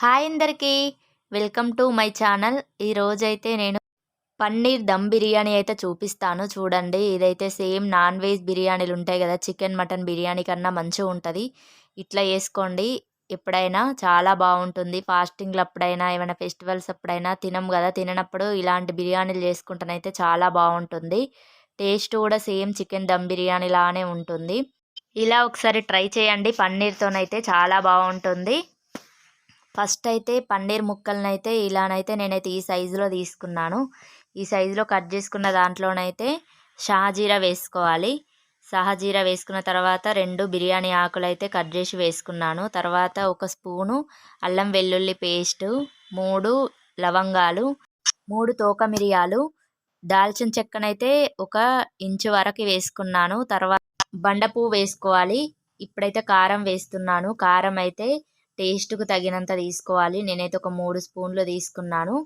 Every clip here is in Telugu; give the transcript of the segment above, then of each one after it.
హాయ్ అందరికీ. Welcome to my channel. ఈరోజైతే నేను పన్నీర్ దమ్ బిర్యానీ అయితే చూపిస్తాను. చూడండి ఇదైతే సేమ్ నాన్ వెజ్ బిర్యానీలు ఉంటాయి కదా చికెన్ మటన్ బిర్యానీ కన్నా మంచిగా ఉంటుంది. ఇట్లా వేసుకోండి ఎప్పుడైనా చాలా బాగుంటుంది. ఫాస్టింగ్లు అప్పుడైనా ఏమైనా ఫెస్టివల్స్ అప్పుడైనా తినం కదా తిననప్పుడు ఇలాంటి బిర్యానీలు చేసుకుంటానైతే చాలా బాగుంటుంది. టేస్ట్ కూడా సేమ్ చికెన్ దమ్ బిర్యానీ లానే ఉంటుంది. ఇలా ఒకసారి ట్రై చేయండి. పన్నీర్తోనైతే చాలా బాగుంటుంది. ఫస్ట్ అయితే పన్నీర్ ముక్కలనైతే ఇలానైతే నేనైతే ఈ సైజులో తీసుకున్నాను. ఈ సైజులో కట్ చేసుకున్న దాంట్లోనైతే షాజీరా వేసుకోవాలి. షాజీరా వేసుకున్న తర్వాత రెండు బిర్యానీ ఆకులు అయితే కట్ చేసి వేసుకున్నాను. తర్వాత ఒక స్పూను అల్లం వెల్లుల్లి పేస్టు మూడు లవంగాలు మూడు తోక మిరియాలు దాల్చిన చెక్కనైతే ఒక ఇంచు వరకు వేసుకున్నాను. తర్వాత బండపువ్వు వేసుకోవాలి. ఇప్పుడైతే కారం వేస్తున్నాను. కారం అయితే టేస్ట్కు తగినంత తీసుకోవాలి. నేనైతే ఒక మూడు స్పూన్లు తీసుకున్నాను.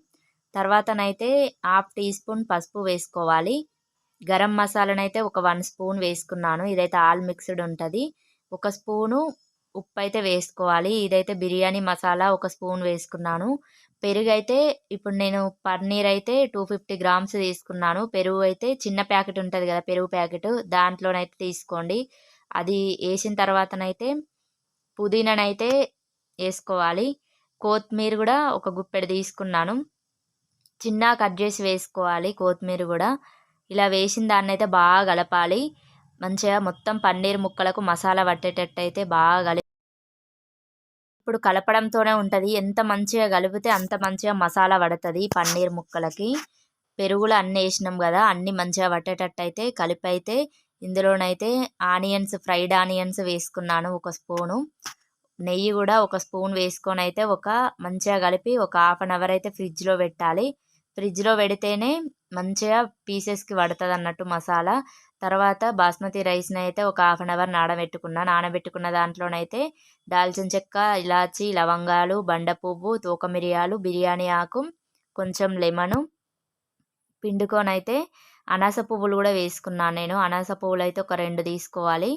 తర్వాతనైతే హాఫ్ టీ స్పూన్ పసుపు వేసుకోవాలి. గరం మసాలానైతే ఒక వన్ స్పూన్ వేసుకున్నాను. ఇదైతే ఆల్ మిక్స్డ్ ఉంటుంది. ఒక స్పూను ఉప్పు అయితే వేసుకోవాలి. ఇదైతే బిర్యానీ మసాలా ఒక స్పూన్ వేసుకున్నాను. పెరుగు అయితే ఇప్పుడు నేను పన్నీర్ అయితే టూ ఫిఫ్టీ గ్రామ్స్ తీసుకున్నాను. పెరుగు అయితే చిన్న ప్యాకెట్ ఉంటుంది కదా పెరుగు ప్యాకెట్. దాంట్లోనైతే తీసుకోండి. అది వేసిన తర్వాతనైతే పుదీనానైతే వేసుకోవాలి. కొత్తిమీర కూడా ఒక గుప్పెడు తీసుకున్నాను. చిన్న కట్ చేసి వేసుకోవాలి కొత్తిమీర కూడా. ఇలా వేసిన దాన్ని అయితే బాగా కలపాలి. మంచిగా మొత్తం పన్నీర్ ముక్కలకు మసాలా పట్టేటట్టు అయితే బాగా కలి ఇప్పుడు కలపడంతోనే ఉంటుంది. ఎంత మంచిగా కలిపితే అంత మంచిగా మసాలా పడుతుంది పన్నీర్ ముక్కలకి. పెరుగులో అన్నీ వేసినాం కదా అన్నీ మంచిగా పట్టేటట్టు అయితే కలిపి అయితే ఇందులోనైతే ఆనియన్స్ ఫ్రైడ్ ఆనియన్స్ వేసుకున్నాను ఒక స్పూను. నెయ్యి కూడా ఒక స్పూన్ వేసుకొని అయితే ఒక మంచిగా కలిపి ఒక హాఫ్ అన్ అవర్ అయితే ఫ్రిడ్జ్లో పెట్టాలి. ఫ్రిడ్జ్లో పెడితేనే మంచిగా పీసెస్కి పడుతుంది అన్నట్టు మసాలా. తర్వాత బాస్మతి రైస్ని అయితే ఒక హాఫ్ అన్ అవర్ నానబెట్టుకున్న నానబెట్టుకున్న దాంట్లోనైతే దాల్చిన చెక్క ఇలాచి లవంగాలు బండ పువ్వు తూక మిరియాలు బిర్యానీ ఆకు కొంచెం లెమను పిండుకొనైతే అనాస పువ్వులు కూడా వేసుకున్నాను నేను. అనాస పువ్వులు అయితే ఒక రెండు తీసుకోవాలి.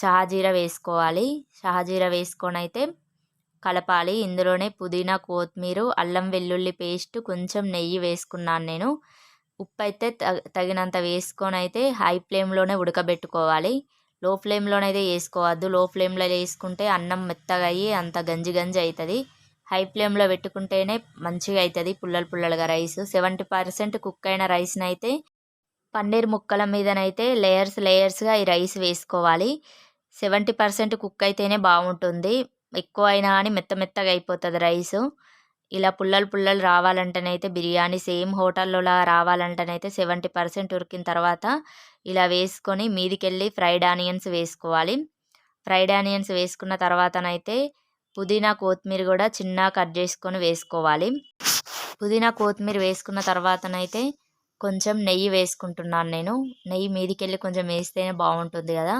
షాజీర వేసుకోవాలి. షాజీర వేసుకొని అయితే కలపాలి. ఇందులోనే పుదీనా కొత్తిమీర అల్లం వెల్లుల్లి పేస్ట్ కొంచెం నెయ్యి వేసుకున్నాను నేను. ఉప్పు అయితే తగినంత వేసుకొని అయితే హై ఫ్లేమ్లోనే ఉడకబెట్టుకోవాలి. లో ఫ్లేమ్లోనైతే వేసుకోవద్దు. లో ఫ్లేమ్లో వేసుకుంటే అన్నం మెత్తగా అయ్యి అంత గంజి గంజి అవుతుంది హై ఫ్లేమ్లో పెట్టుకుంటేనే మంచిగా అవుతుంది పుల్లలు పుల్లలుగా రైస్. సెవెంటీ పర్సెంట్ కుక్ అయిన రైస్ని అయితే పన్నీర్ ముక్కల మీదనైతే లేయర్స్ లేయర్స్గా ఈ రైస్ వేసుకోవాలి. సెవెంటీ పర్సెంట్ కుక్ అయితేనే బాగుంటుంది ఎక్కువ అయినా కానీ మెత్త మెత్తగా అయిపోతుంది రైస్. ఇలా పుల్లలు పుల్లలు రావాలంటేనైతే బిర్యానీ సేమ్ హోటల్లోలా రావాలంటేనైతే సెవెంటీ పర్సెంట్ ఉరికిన తర్వాత ఇలా వేసుకొని మీదికెళ్ళి ఫ్రైడ్ ఆనియన్స్ వేసుకోవాలి. ఫ్రైడ్ ఆనియన్స్ వేసుకున్న తర్వాతనైతే పుదీనా కొత్తిమీర కూడా చిన్న కట్ చేసుకొని వేసుకోవాలి. పుదీనా కొత్తిమీర వేసుకున్న తర్వాతనైతే కొంచెం నెయ్యి వేసుకుంటున్నాను నేను. నెయ్యి మీదికెళ్ళి కొంచెం వేస్తేనే బాగుంటుంది కదా.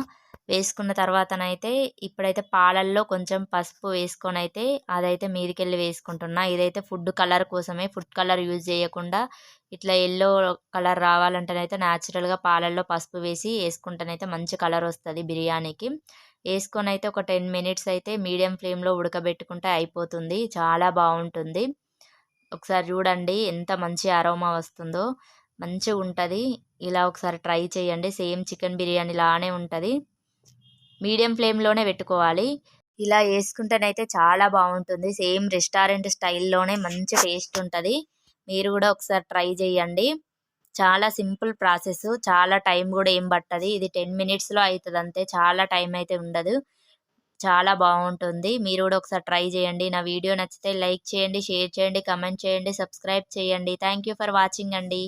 వేసుకున్న తర్వాతనైతే ఇప్పుడైతే పాలల్లో కొంచెం పసుపు వేసుకొని అయితే అదైతే మీదికెళ్ళి వేసుకుంటున్నా. ఇదైతే ఫుడ్ కలర్ కోసమే. ఫుడ్ కలర్ యూజ్ చేయకుండా ఇట్లా ఎల్లో కలర్ రావాలంటేనైతే న్యాచురల్గా పాలల్లో పసుపు వేసి వేసుకుంటేనైతే మంచి కలర్ వస్తుంది బిర్యానీకి. వేసుకొని అయితే ఒక టెన్ మినిట్స్ అయితే మీడియం ఫ్లేమ్లో ఉడకబెట్టుకుంటే అయిపోతుంది. చాలా బాగుంటుంది. ఒకసారి చూడండి ఎంత మంచి అరోమా వస్తుందో. మంచిగా ఉంటుంది. ఇలా ఒకసారి ట్రై చేయండి. సేమ్ చికెన్ బిర్యానీ లానే ఉంటుంది. మీడియం ఫ్లేమ్లోనే పెట్టుకోవాలి. ఇలా వేసుకుంటేనైతే చాలా బాగుంటుంది. సేమ్ రెస్టారెంట్ స్టైల్లోనే మంచి టేస్ట్ ఉంటుంది. మీరు కూడా ఒకసారి ట్రై చేయండి. చాలా సింపుల్ ప్రాసెస్. చాలా టైం కూడా ఏం పట్టదు. ఇది టెన్ మినిట్స్లో అవుతుంది అంతే చాలా టైం అయితే ఉండదు. చాలా బాగుంటుంది. మీరు కూడా ఒకసారి ట్రై చేయండి. నా వీడియో నచ్చితే లైక్ చేయండి షేర్ చేయండి కమెంట్ చేయండి సబ్స్క్రైబ్ చేయండి. థ్యాంక్ ఫర్ వాచింగ్ అండి.